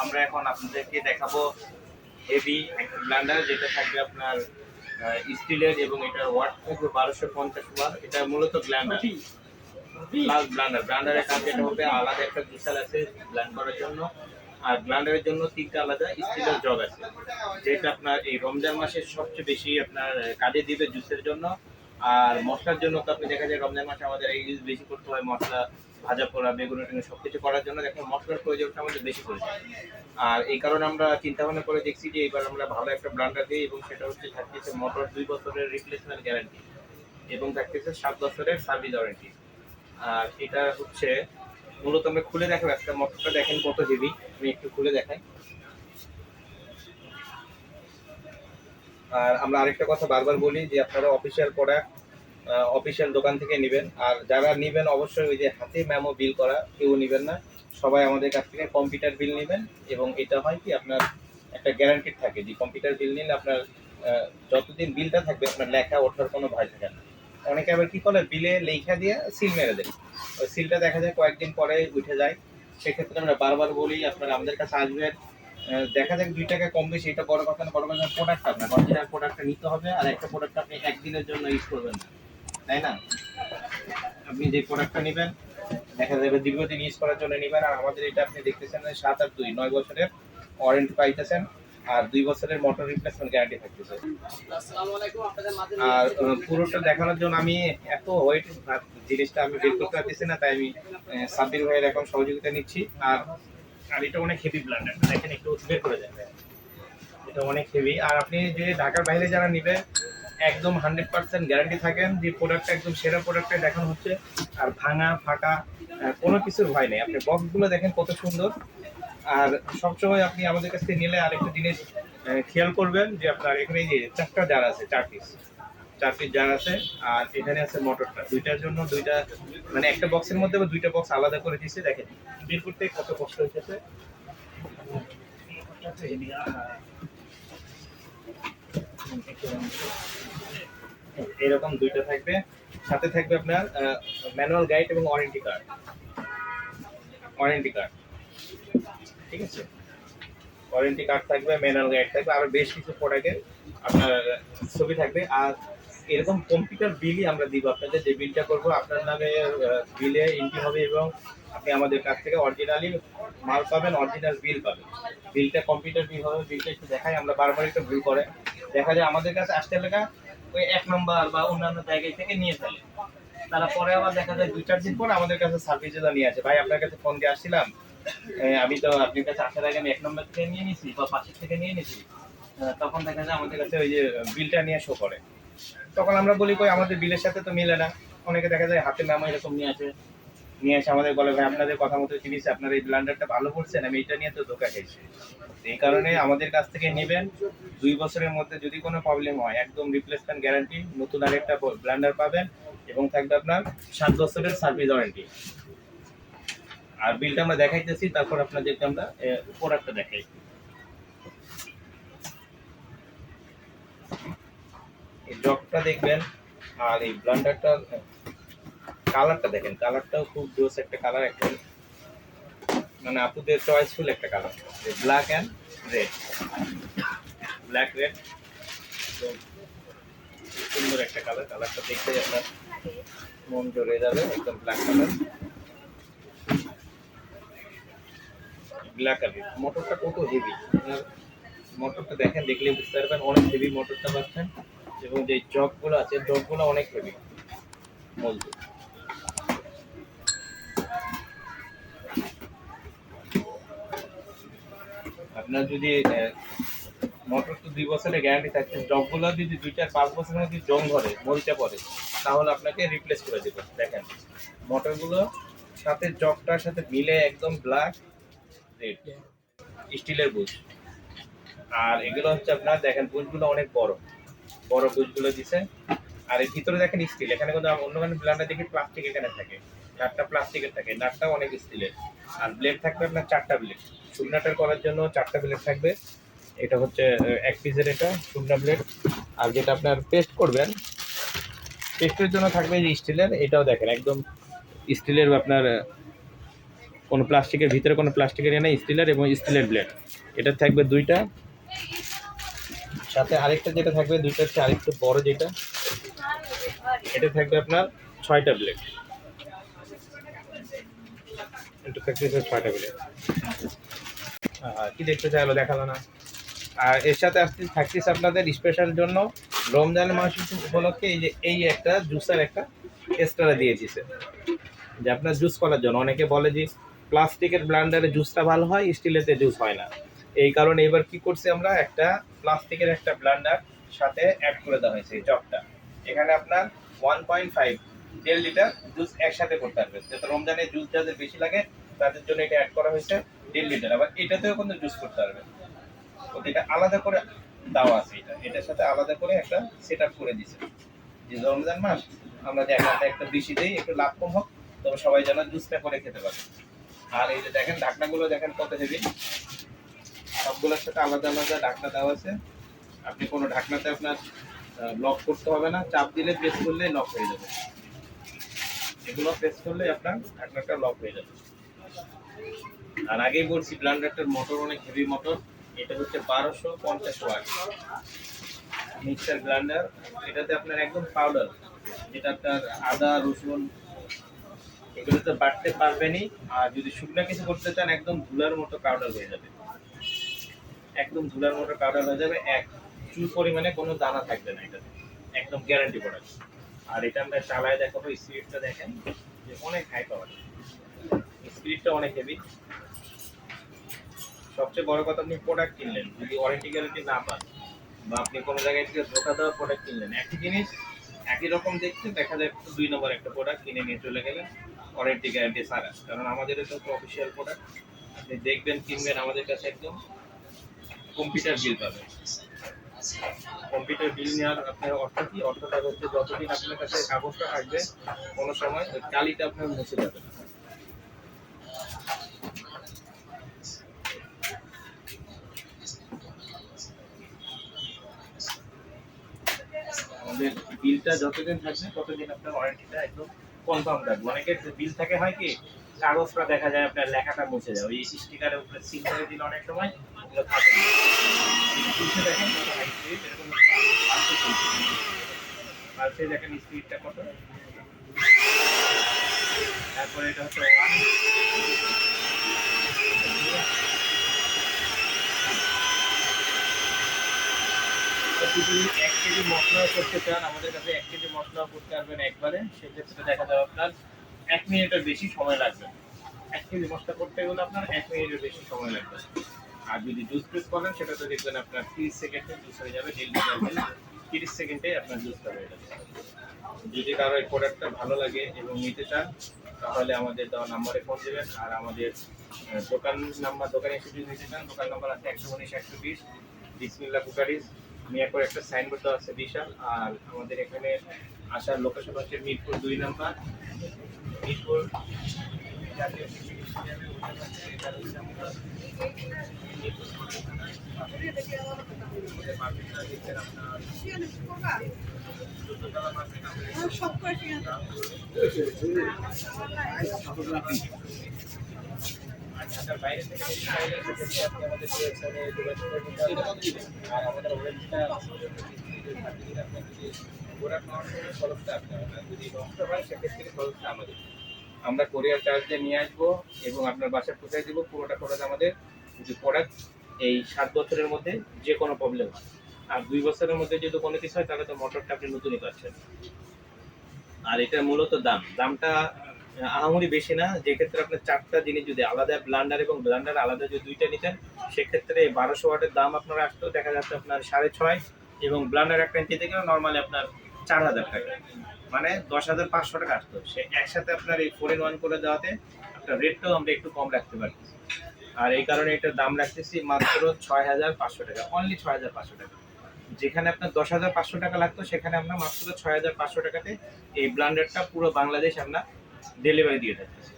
আমরা এখন আপনাদেরকে দেখাবো হেভি ব্লান্ডার যেটা থাকবে আপনার স্টিলের এবং এটার ওয়াট থাকবে বারোশো পঞ্চাশ ওয়াট এটা মূলত ব্লান্ডার প্লাস ব্লান্ডার ব্লান্ডারের কাজ যেটা হবে আলাদা একটা জুসাল আছে ব্লান্ড করার জন্য। আর ব্লান্ডারের জন্য তিনটা আলাদা স্টিলের জগ আছে। যেটা আপনার এই রমজান মাসের সবচেয়ে বেশি আপনার কাজে দিবে জুসের জন্য। আর মশলার জন্য তো আপনি দেখা যায় রমজান মাসে আমাদের এই ইউজ বেশি করতে হয় মশলা, ভাজা করা বেগুন টেগুন সব কিছু করার জন্য। দেখুন, মশলার প্রয়োজনটা আমাদের বেশি পড়েছে আর এই কারণে আমরা চিন্তা ভাবনা করে দেখছি যে এবার আমরা ভালো একটা ব্লান্ডার দিই এবং সেটা হচ্ছে থাকতেছে মোটর দুই বছরের রিপ্লেসমেন্ট গ্যারান্টি এবং থাকতেছে সাত বছরের সার্ভিস ওয়ারেন্টি আর এটা হচ্ছে, মূলত আমরা খুলে দেখাবো। একটা মোটরটা দেখেন কত হেভি আমি একটু খুলে দেখাই। আর আমরা আরেকটা কথা বারবার বলি যে আপনারা অফিসিয়াল প্রোডাক্ট অফিসিয়াল দোকান থেকে নেবেন। আর যারা নেবেন অবশ্যই ওই যে হাতে ম্যামো বিল করা, কেউ নেবেন না। সবাই আমাদের কাছ থেকে কম্পিউটার বিল নেবেন এবং এটা হয় কি আপনার একটা গ্যারান্টি থাকে। যে কম্পিউটার বিল নিলে আপনার যতদিন বিলটা থাকবে, আপনার লেখা, ওঠার কোনো ভয় থাকে না। অনেকে আবার কী করে বিলে লেখা দিয়ে সিল মেরে দেয়। ওই সিলটা দেখা যায় কয়েকদিন পরে উঠে যায়। সেক্ষেত্রে আমরা বারবার বলি, আপনারা আমাদের কাছে আসবেন দেখা যাক দুই টাকা কম বেশি এটা বড় কথা না বড় কথা প্রোডাক্ট আপনার অরিজিনাল প্রোডাক্টটা নিতে হবে আর একটা প্রোডাক্ট আপনি একদিনের জন্য ইউজ করবেন না। তাই না? আপনি যে প্রোডাক্টটা নেবেন দেখা যাবে দীর্ঘদিন ইউজ করার জন্য নেবেন আর আমাদের এটা আপনি দেখতেছেন সাত আর দুই নয় বছরের ওয়ারেন্টি পাইতেছেন আর দুই বছরের মোটর রিপ্লেসমেন্ট গ্যারান্টি থাকতেছে। আর পুরোটা দেখানোর জন্য আমি এত ওয়েট জিনিসটা আমি বের করতে পারতেছি না তাই আমি সাব্বির ভাইয়ের এখন সহযোগিতা নিচ্ছি। আর আর এটা অনেক হেভি ব্লান্ডার দেখেন একটু বের করে যাবে এটা অনেক হেভি আর আপনি যে ঢাকার বাইরে যারা নিবে একদম হান্ড্রেড পার্সেন্ট গ্যারান্টি থাকেন যে প্রোডাক্টটা একদম সেরা প্রোডাক্টে দেখানো হচ্ছে। আর ভাঙা, ফাটা কোনো কিছুর ভয় নেই। আপনি বক্সগুলো দেখেন কত সুন্দর। আর সবসময় আপনি আমাদের কাছ থেকে নিলে আরেকটা জিনিস খেয়াল করবেন যে আপনার এখানে যে চারটা জার আছে, চার পিস চার পিস জার আছে, আর এখানে আছে মোটরটা। দুইটার জন্য দুইটা মানে একটা বক্সের মধ্যে দুইটা বক্স আলাদা করে দিচ্ছে দেখেন। বের করতে কত কষ্ট হইতেছে এরকম দুইটা থাকবে। সাথে থাকবে আপনার ম্যানুয়াল গাইড এবং ওয়ারেন্টি কার্ড ওয়ারেন্টি কার্ড ঠিক আছে? ওয়ারেন্টি কার্ড থাকবে ম্যানুয়াল গাইড থাকবে, আর বেশ কিছু প্রোডাক্টের আপনার ছবি থাকবে। আর এরকম কম্পিউটার বিলই আমরা দিব। আপনাদের যে বিলটা করব, আপনার নামে বিলে এন্ট্রি হবে এবং আপনি আমাদের কাছ থেকে অরিজিনালি মাল পাবেন অরিজিনাল বিল পাবেন। বিলটা কম্পিউটার বিল হবে বিলটা একটু দেখাই, আমরা বারবার একটু ভুল করে। দেখা যায় আমাদের কাছে আসতে লেখা ওই এক নম্বর বা অন্যান্য জায়গায় থেকে নিয়ে ফেলে। তারা পরে আবার দেখা যায় দুই, চার দিন পর আমাদের কাছে সার্ভিস জন্য নিয়ে আসে। ভাই, আপনার কাছে ফোন দিয়ে আসছিলাম। আমি তো আপনার কাছে আসার আগে আমি এক নম্বর থেকে নিয়ে নিছি বা পাশের থেকে নিয়ে নিছি। তখন দেখা যায় আমাদের কাছে ওই যে বিলটা নিয়ে শো করে। তখন আমরা বলি, কই, আমাদের বিলের সাথে তো মিলে না। অনেকে দেখা যায় হাতে নামা এরকম নিয়ে আসে। নিয়ে এসে আমাদের বলে, ভাই, আপনাদের কথা মতো জিনিস আপনার এই ব্লান্ডারটা ভালো করছেন, আমি এটা নিয়ে তো ধোকা খাইছি। এই কারণে আমাদের কাছ থেকে নেবেন। দুই বছরের মধ্যে যদি কোনো প্রবলেম হয়, একদম রিপ্লেসমেন্ট গ্যারান্টি নতুন আরেকটা ব্লান্ডার পাবেন এবং থাকবে আপনার সাত বছরের সার্ভিস ওয়ারেন্টি আর বিলটা আমরা দেখাইতেছি, তারপর আপনাদেরকে আমরা প্রোডাক্টটা দেখাই এই জগটা দেখবেন আর এই ব্লান্ডারটা, কালারটা দেখেন, কালারটাও খুব জোস একটা কালার, একটা মানে আপুদের চয়েসফুল একটা colour. Black and red black red সুন্দর একটা কালার, কালারটা দেখতে আপনার মন জড়ে যাবে, একদম ব্ল্যাক কালার ব্ল্যাক কালার মোটরটা কত হেভি মোটরটা দেখেন দেখলে বুঝতে পারবেন, অনেক হেভি মোটরটা পাচ্ছেন। এবং যে জগগুলো আছে জগগুলো অনেক হেভি মজবুত আপনার যদি মোটর তো দুই বছরের গ্যারান্টি থাকে জগগুলো যদি দুই চার পাঁচ বছরের মধ্যে জং ধরে মরিচা পড়ে তাহলে আপনাকে রিপ্লেস করে দেবে। দেখেন মোটরগুলো সাথে জগটার সাথে মিলে একদম ব্ল্যাক রেড স্টিলের বুশ আর এগুলো হচ্ছে আপনার দেখেন বুশগুলো অনেক বড়। বড় বুশগুলো দিছে। আর এর ভিতরে দেখেন স্টিল এখানে কিন্তু অন্য কোনো ব্লান্ডার দেখি প্লাস্টিক এখানে থাকে। নাটটা প্লাস্টিকের থাকে, নাটটাও অনেক স্টিলের আর ব্লেড থাকবে আপনার চারটা ব্লেড শুকনাটার করার জন্য চারটা ব্লেড থাকবে। এটা হচ্ছে এক পিসের এটা শুকনা ব্লেড আর যেটা আপনার পেস্ট করবেন পেস্টের জন্য থাকবে যে স্টিলের এটাও দেখেন, একদম স্টিলের আপনার, কোনো প্লাস্টিকের ভিতরে কোনো প্লাস্টিকের নেই স্টিলের এবং স্টিলের ব্লেড এটা থাকবে দুইটা। সাথে আরেকটা যেটা থাকবে, দুইটা হচ্ছে আরেকটু বড় যেটা, এটা থাকবে আপনার ছয়টা ব্লেড এটা থাকবে ছয়টা ব্লেড কি দেখতে চাইলো দেখাল না। আর এর সাথে আসতে থাকতেছে আপনাদের স্পেশাল জন্য রমজান মাস উপলক্ষে এই যে, এই একটা জুসার একটা এক্সট্রা দিয়ে যে আপনার জুস করার জন্য। অনেকে বলে যে প্লাস্টিকের ব্লান্ডারে জুসটা ভালো হয় স্টিলেতে জুস হয় না। এই কারণে এবার কি করছি আমরা, একটা প্লাস্টিকের একটা ব্লান্ডার সাথে অ্যাড করে দেওয়া হয়েছে এই চকটা এখানে আপনার ওয়ান পয়েন্ট ফাইভ দেড় লিটার জুস একসাথে করতে পারবেন। যাতে রমজানে জুস যাদের বেশি লাগে, তাদের জন্য এটা অ্যাড করা হয়েছে দেড় লিটার আবার এটাতেও কিন্তু জুস করতে পারবেন। তো এটা আলাদা করে দেওয়া আছে এটা। এটার সাথে আলাদা করে একটা সেট আপ করে দিছে যে রমজান মাস, আমরা যে একটা একটা বেশি দিই, একটু লাভ কম হোক, তবে সবাই যেন জুসটা করে খেতে পারে। আর এই যে দেখেন, ঢাকনাগুলো দেখেন কত হেভি সবগুলোর সাথে আলাদা আলাদা ঢাকনা দেওয়া আছে। আপনি কোনো ঢাকনাতে আপনার লক করতে হবে না। চাপ দিলে প্রেস করলে লক হয়ে যাবে। এগুলো প্রেস করলে আপনার ঢাকনাটা লক হয়ে যাবে। আর আগেই বলছি ব্লান্ডারটার মোটর অনেক হেভি মোটর এটা হচ্ছে বারোশো পঞ্চাশ ওয়াট মিক্সার ব্লান্ডার এটাতে আপনার একদম পাউডার যেটা আপনার আদা, রসুন এগুলো তো বাড়তে পারবেনই আর যদি শুকনো কিছু করতে চান, একদম ধুলার মতো পাউডার হয়ে যাবে। একদম ধুলার মতো পাউডার হয়ে যাবে, এক চুল পরিমাণে কোনো দানা থাকবে না এটাতে। একদম গ্যারান্টি প্রোডাক্ট আর এটা আমরা চালায় দেখাবো স্পিডটা দেখেন, যে অনেক হাই পাওয়ার স্পিডটা অনেক হেভি সবচেয়ে বড় কথা, আপনি প্রোডাক্ট কিনলেন, যদি ওয়ারেন্টি গ্যারান্টি না পান, বা আপনি কোনো জায়গায় থেকে ধোকা দেওয়া প্রোডাক্ট কিনলেন, একই জিনিস, একই রকম দেখতে, দেখা যায় দুই নম্বর একটা প্রোডাক্ট কিনে নিয়ে চলে গেলেন ওয়ারেন্টি গ্যারান্টি ছাড়া। কারণ আমাদের এটা তো অফিসিয়াল প্রোডাক্ট আপনি দেখবেন, কিনবেন আমাদের কাছে একদম। কম্পিউটার বিল পাবেন। কম্পিউটার বিল নেওয়ার আপনার অর্থ কি? অর্থটা হচ্ছে যতদিন আপনার কাছে কাগজটা থাকবে, কোনো সময় কালিটা আপনার মুছে যাবে। আমাদের বিলটা যতদিন থাকবে, ততদিন আপনার ওয়ারেন্টিটা একদম কনফার্ম থাকবে। অনেকের বিল থাকে হয় কি কাগজটা দেখা যায়, আপনার লেখাটা মুছে যায়। ওই স্টিকারের উপরে সিল করে দিলে অনেক সময় ওগুলো থাকে দেখেন স্পিডটা কত। তারপরে এটা হচ্ছে যদি এক কেজি মশলাও করতে চান, আমাদের কাছে এক কেজি মশলাও করতে পারবেন একবারে। সেক্ষেত্রে দেখা যাবে আপনার এক মিনিটের বেশি সময় লাগবে। এক কেজি মশলা করতে গেলে আপনার এক মিনিটের বেশি সময় লাগবে। আর যদি জুস প্রেস করেন, সেটা তো দেখবেন আপনার তিরিশ সেকেন্ডে জুস হয়ে যাবে ডেলি তিরিশ সেকেন্ডে আপনার জুসটা হয়ে যাবে। যদি কারও এই প্রোডাক্টটা ভালো লাগে এবং নিতে চান, তাহলে আমাদের দেওয়া নাম্বারে ফোন দেবেন। আর আমাদের দোকান নাম্বার, দোকানে এসে যদি নিতে চান, দোকান নাম্বার আছে একশো উনিশ, একশো বিশ বিসমিল্লা কুকারিজ। মিয়াপুর একটা সাইনবোর্ড দেওয়া আছে বিশাল আর আমাদের এখানে আসার লোকেশন হচ্ছে মিরপুর দুই নাম্বার। মিরপুর জাতীয় হচ্ছে আমাদের আর আমাদের আপনার যদি হয়, সেক্ষেত্রে আমাদের। আমরা কোরিয়ার চার্জ দিয়ে নিয়ে আসব এবং আপনার বাসায় পৌঁছায় দিব, পুরোটা খরচ আমাদের। যদি প্রোডাক্ট এই সাত বছরের মধ্যে যে কোনো প্রবলেম হয়। আর দুই বছরের মধ্যে যদি কোনো কিছু হয়, তাহলে তো মোটরটা আপনি নতুনই পাচ্ছেন। আর এটা মূলত দাম। দামটা আহামরি বেশি না যে ক্ষেত্রে আপনার চারটা জিনিস যদি আলাদা ব্লান্ডার এবং ব্লান্ডার আলাদা যদি দুইটা নিতেন, সেক্ষেত্রে বারোশো ওয়াটের দাম আপনার আসতো, দেখা যাচ্ছে আপনার সাড়ে ছয় এবং ব্লান্ডার একটা নিতে গেলে নর্মালি আপনার চার হাজার টাকা। মানে দশ হাজার পাঁচশো টাকা আসতো। সে একসাথে আপনার এই ফোর ইন ওয়ান করে দেওয়াতে আপনার রেটটাও আমরা একটু কম রাখতে পারি আর এই কারণে এটার দাম রাখতেছি মাত্র ছয় হাজার পাঁচশো টাকা অনলি ছয় হাজার পাঁচশো টাকা। যেখানে আপনার দশ হাজার পাঁচশো টাকা লাগতো, সেখানে আমরা মাত্র ছয় হাজার পাঁচশো টাকাতে এই ব্লান্ডারটা পুরো বাংলাদেশ আমরা ডেলিভারি দিয়ে থাকতেছি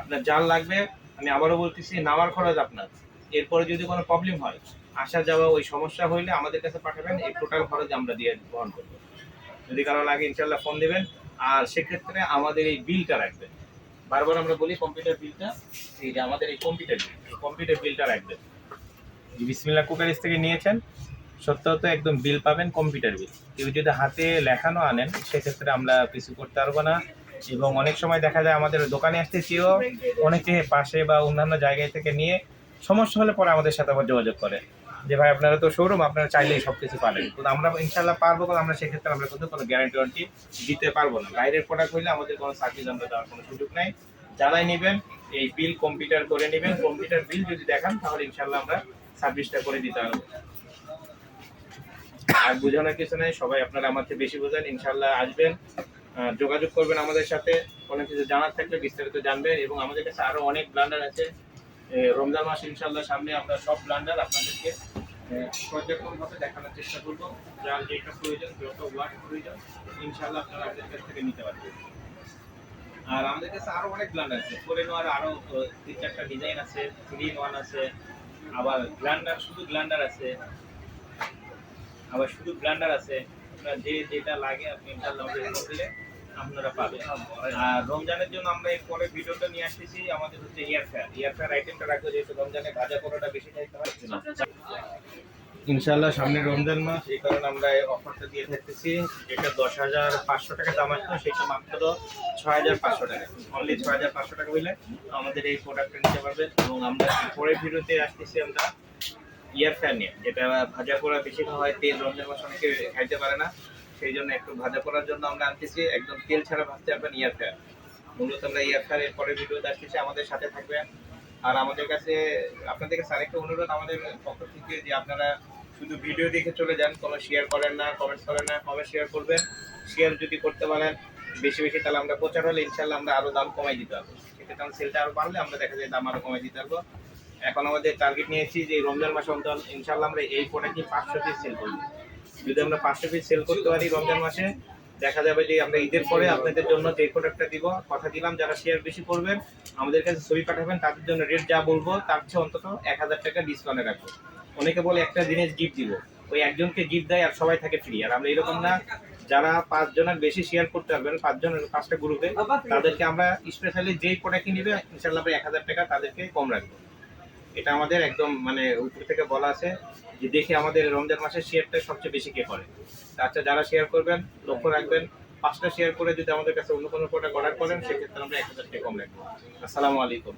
আপনার যার লাগবে, আমি আবারও বলতেছি, নামার খরচ আপনার। এরপরে যদি কোনো প্রবলেম হয়, আসা যাওয়া ওই সমস্যা হইলে আমাদের কাছে পাঠাবেন, এই টোটাল খরচ আমরা দিয়ে বহন করব। যদি কারও লাগে ইনশাল্লাহ ফোন দেবেন। আর সেক্ষেত্রে আমাদের এই বিলটা রাখবেন। বারবার আমরা বলি কম্পিউটার বিলটা এই যে আমাদের এই কম্পিউটার বিল এই কম্পিউটার বিলটা রাখবেন। বিসমিল্লা কুকারিস থেকে নিয়েছেন সত্যত একদম বিল পাবেন কম্পিউটার বিল কেউ যদি হাতে লেখানো আনেন, সেক্ষেত্রে আমরা কিছু করতে পারব না। এবং অনেক সময় দেখা যায় আমাদের দোকানে আসতে চেয়েও অনেকে পাশে বা অন্যান্য জায়গায় থেকে নিয়ে সমস্যা হলে পরে আমাদের সাথে আবার যোগাযোগ করে। যে ভাই, আপনারা তো শোরুম আপনারা চাইলেই সব কিছু পারেন কিন্তু আমরা ইনশাল্লাহ পারব কারণ আমরা সেক্ষেত্রে আমরা কিন্তু কোনো গ্যারান্টি ওয়ারেন্টি দিতে পারব না। বাইরের প্রোডাক্ট হইলে আমাদের কোনো সার্ভিস আমরা দেওয়ার কোনো সুযোগ নাই। যারাই নেবেন, এই বিল কম্পিউটার করে নেবেন। কম্পিউটার বিল যদি দেখান, তাহলে ইনশাল্লাহ আমরা সার্ভিসটা করে দিতে পারব। আর বোঝানোর কিছু নেই, সবাই আপনারা আমার থেকে বেশি বোঝেন। ইনশাল্লাহ আসবেন। যোগাযোগ করবেন আমাদের সাথে। কোনো কিছু জানার থাকলে বিস্তারিত জানবেন এবং আমাদের কাছে আরও অনেক ব্লান্ডার আছে। রমজান মাস ইনশাল্লাহ সামনে আমরা সব ব্লান্ডার আপনাদেরকে পর্যায়ক্রমভাবে দেখানোর চেষ্টা করব। যার যেটা প্রয়োজন যত ওয়াট প্রয়োজন ইনশাল্লাহ আপনারা আমাদের কাছ থেকে নিতে পারবেন। আর আমাদের কাছে আরও অনেক ব্লান্ডার আছে। করে নেওয়ার আরও আহ, তিন চারটা ডিজাইন আছে থ্রি ওয়ান আছে আবার ব্লান্ডার শুধু ব্লান্ডার আছে আবার শুধু ব্লান্ডার আছে। আপনার যে যেটা লাগে আপনি ইনশাআল্লাহ আমাদের দিলে আপনারা পাবেন। আর রমজানের জন্য আমরা এর পরে ভিডিওটা নিয়ে আসতেছি, আমাদের হচ্ছে ইয়ার ফেয়ার ইয়ার ফেয়ার আইটেমটা রাখব যেহেতু রমজানে ভাজা পরোটা বেশি খাইতে হয় ইনশাআল্লাহ, সামনে রমজান মাস, এই কারণে আমরা এই অফারটা দিয়ে থাকতেছি। যেটা দশ হাজার পাঁচশো টাকা দাম আসতো সেটা মাত্র ছয় হাজার পাঁচশো টাকা। অনলি ছয় হাজার পাঁচশো টাকা হইলে আমাদের এই প্রোডাক্টটা নিতে পারবেন। এবং আমরা পরের ভিডিওতে আসতেছি আমরা ইয়ার ফ্যান নিয়ে, যেটা ভাজা করা বেশি হয়, তেল রমজান মাস অনেকে খাইতে পারে না। সেই জন্য একটু ভাজা করার জন্য আমরা আনতেছি। একদম তেল ছাড়া ভাজতে পারবেন ইয়ার ফ্যান মূলত আমরা ইয়ার ফ্যান এর পরের ভিডিওতে আসতেছি। আমাদের সাথে থাকবেন। আর আমাদের কাছে, আপনাদের কাছে আরেকটা অনুরোধ আমাদের পক্ষ থেকে যে আপনারা শুধু ভিডিও দেখে চলে যান কোনো শেয়ার করেন না কমেন্টস করেন না কমেন্ট শেয়ার করবেন। শেয়ার যদি করতে পারেন, বেশি বেশি, তাহলে আমরা প্রচার হলে ইনশাল্লাহ আমরা আরও দাম কমাই দিতে পারব। সেক্ষেত্রে আমরা সেলটা আরও বাড়লে আমরা দেখা যায় দাম আরও কমাই দিতে পারব। এখন আমাদের টার্গেট নিয়েছি যে রমজান মাসে অন্তত ইনশাল্লাহ আমরা এই প্রোডাক্টটি পাঁচশো পিস সেল করব। যদি আমরা পাঁচশো পিস সেল করতে পারি রমজান মাসে, দেখা যাবে যে আমরা ঈদের পরে আপনাদের জন্য যে প্রোডাক্টটা দিব, কথা দিলাম, যারা শেয়ার বেশি করবেন, আমাদের কাছে ছবি পাঠাবেন, তাদের জন্য রেট যা বলব, তার চেয়ে অন্তত এক হাজার টাকা ডিসকাউন্টে রাখব। অনেকে বলে একটা জিনিস গিফট দিব, ওই একজনকে গিফট দেয় আর সবাই থাকে ফ্রি আর আমরা এরকম না। যারা পাঁচ জনের বেশি শেয়ার করতে পারবেন পাঁচ জনের পাঁচটা গ্রুপে তাদেরকে আমরা স্পেশালি যেই প্রোডাক্ট নিবে ইনশাল্লাহ এক হাজার টাকা তাদেরকে কম রাখব। এটা আমাদের একদম মানে উপর থেকে বলা আছে যে দেখে আমাদের রমজান মাসের শেয়ারটা সবচেয়ে বেশি কে করে। আচ্ছা যারা শেয়ার করবেন, লক্ষ্য রাখবেন, পাঁচটা শেয়ার করে যদি আমাদের কাছে অন্য কোনো প্রোডাক্ট অর্ডার করেন, সেক্ষেত্রে আমরা এক হাজার টাকা কম রাখব। আসসালামু আলাইকুম।